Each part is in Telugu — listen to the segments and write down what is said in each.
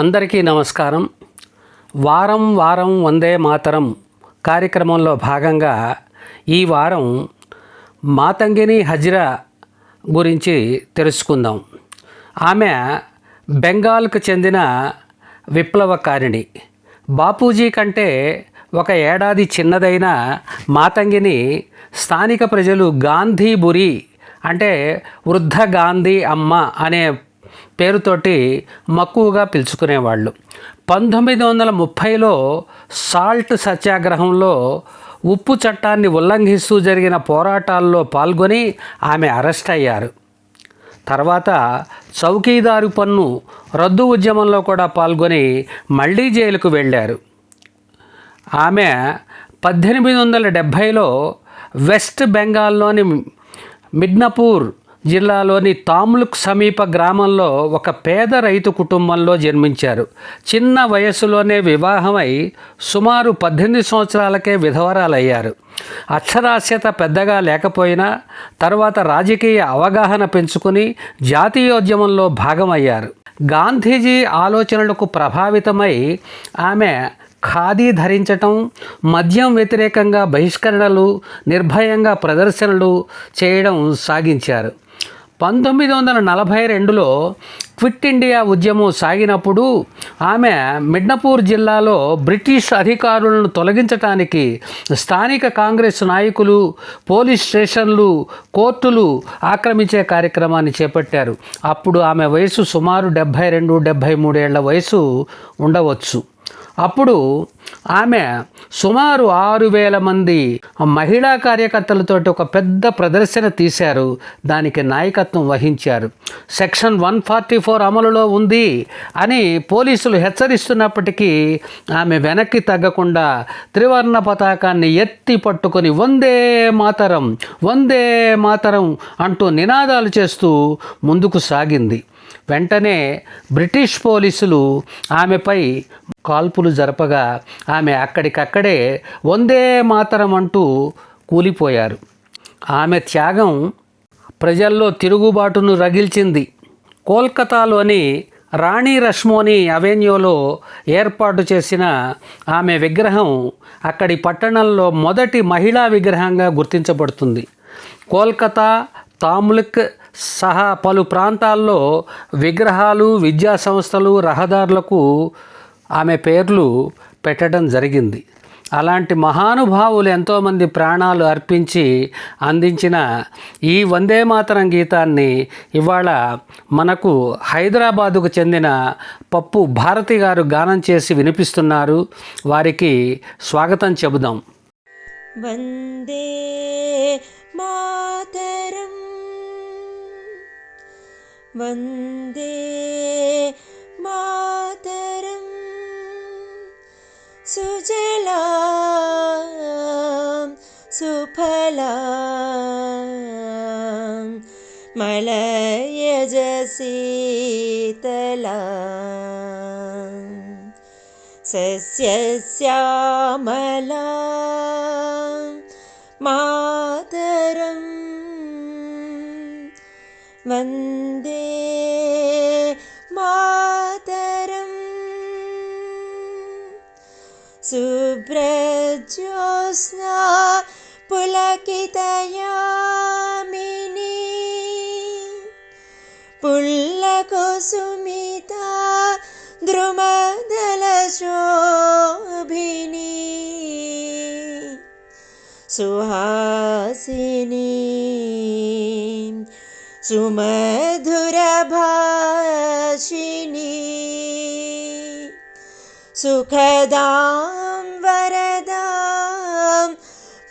అందరికీ నమస్కారం. వారం వారం వందే మాతరం కార్యక్రమంలో భాగంగా ఈ వారం మాతంగిని హజ్రా గురించి తెలుసుకుందాం. ఆమె బెంగాల్కు చెందిన విప్లవకారిణి. బాపూజీ కంటే ఒక ఏడాది చిన్నదైన మాతంగిని స్థానిక ప్రజలు గాంధీబురి అంటే వృద్ధ గాంధీ అమ్మ అనే పేరుతోటి మక్కువగా పిలుచుకునేవాళ్ళు. పంతొమ్మిది వందల ముప్పైలో సాల్ట్ సత్యాగ్రహంలో ఉప్పు చట్టాన్ని ఉల్లంఘిస్తూ జరిగిన పోరాటాల్లో పాల్గొని ఆమె అరెస్ట్ అయ్యారు. తర్వాత చౌకీదారు పన్ను రద్దు ఉద్యమంలో కూడా పాల్గొని మళ్ళీ జైలుకు వెళ్ళారు. ఆమె పద్దెనిమిది వందల డెబ్భైలో వెస్ట్ బెంగాల్లోని మిడ్నపూర్ జిల్లాలోని తామ్లుక్ సమీప గ్రామంలో ఒక పేద రైతు కుటుంబంలో జన్మించారు. చిన్న వయస్సులోనే వివాహమై సుమారు పద్దెనిమిది సంవత్సరాలకే విధవరాలయ్యారు. అక్షరాస్యత పెద్దగా లేకపోయినా తర్వాత రాజకీయ అవగాహన పెంచుకుని జాతీయోద్యమంలో భాగమయ్యారు. గాంధీజీ ఆలోచనలకు ప్రభావితమై ఆమె ఖాదీ ధరించటం మద్యం వ్యతిరేకంగా బహిష్కరణలు నిర్భయంగా ప్రదర్శనలు చేయడం సాగించారు. పంతొమ్మిది వందల నలభై రెండులో క్విట్ ఇండియా ఉద్యమం సాగినప్పుడు ఆమె మిడ్నపూర్ జిల్లాలో బ్రిటిష్ అధికారులను తొలగించటానికి స్థానిక కాంగ్రెస్ నాయకులు పోలీస్ స్టేషన్లు కోర్టులు ఆక్రమించే కార్యక్రమాన్ని చేపట్టారు. అప్పుడు ఆమె వయసు సుమారు డెబ్భై రెండు డెబ్భై మూడేళ్ళ వయసు ఉండవచ్చు. అప్పుడు ఆమె సుమారు ఆరు వేల మంది మహిళా కార్యకర్తలతోటి ఒక పెద్ద ప్రదర్శన తీశారు. దానికి నాయకత్వం వహించారు. సెక్షన్ వన్ ఫార్టీ ఫోర్ అమలులో ఉంది అని పోలీసులు హెచ్చరిస్తున్నప్పటికీ ఆమె వెనక్కి తగ్గకుండా త్రివర్ణ పతాకాన్ని ఎత్తి పట్టుకొని వందే మాతరం వందే మాతరం అంటూ నినాదాలు చేస్తూ ముందుకు సాగింది. వెంటనే బ్రిటిష్ పోలీసులు ఆమెపై కాల్పులు జరపగా ఆమె అక్కడికక్కడే వందే మాతరం అంటూ కూలిపోయారు. ఆమె త్యాగం ప్రజల్లో తిరుగుబాటును రగిల్చింది. కోల్కతాలోని రాణి రష్మోని అవెన్యూలో ఏర్పాటు చేసిన ఆమె విగ్రహం అక్కడి పట్టణంలో మొదటి మహిళా విగ్రహంగా గుర్తించబడుతుంది. కోల్కతా తామ్లుక్ సహా పలు ప్రాంతాల్లో విగ్రహాలు విద్యా సంస్థలు రహదారులకు ఆమె పేర్లు పెట్టడం జరిగింది. అలాంటి మహానుభావులు ఎంతోమంది ప్రాణాలు అర్పించి అందించిన ఈ వందే మాతరం గీతాన్ని ఇవాళ మనకు హైదరాబాదుకు చెందిన పప్పు భారతి గారు గానం చేసి వినిపిస్తున్నారు. వారికి స్వాగతం చెబుదాం. వందే మాతరం वन्दे मातरं सुजला सुफला मलयजशीतला सस्यश्यामला मातरम्। वन्द शुभ्रज्योत्स्ना पुलकितयामिनी पुल्लकुसुमिता द्रुमदलशोभिनी। सुहासिनी सुमधुरभाषिणी सुखदां वरदां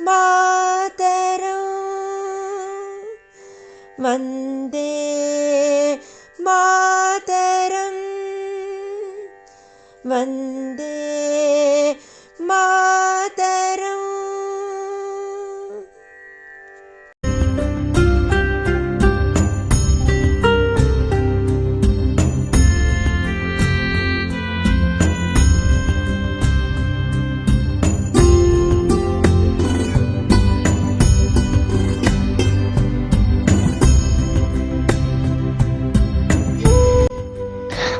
मातरं वन्दे मातरम्। वन्दे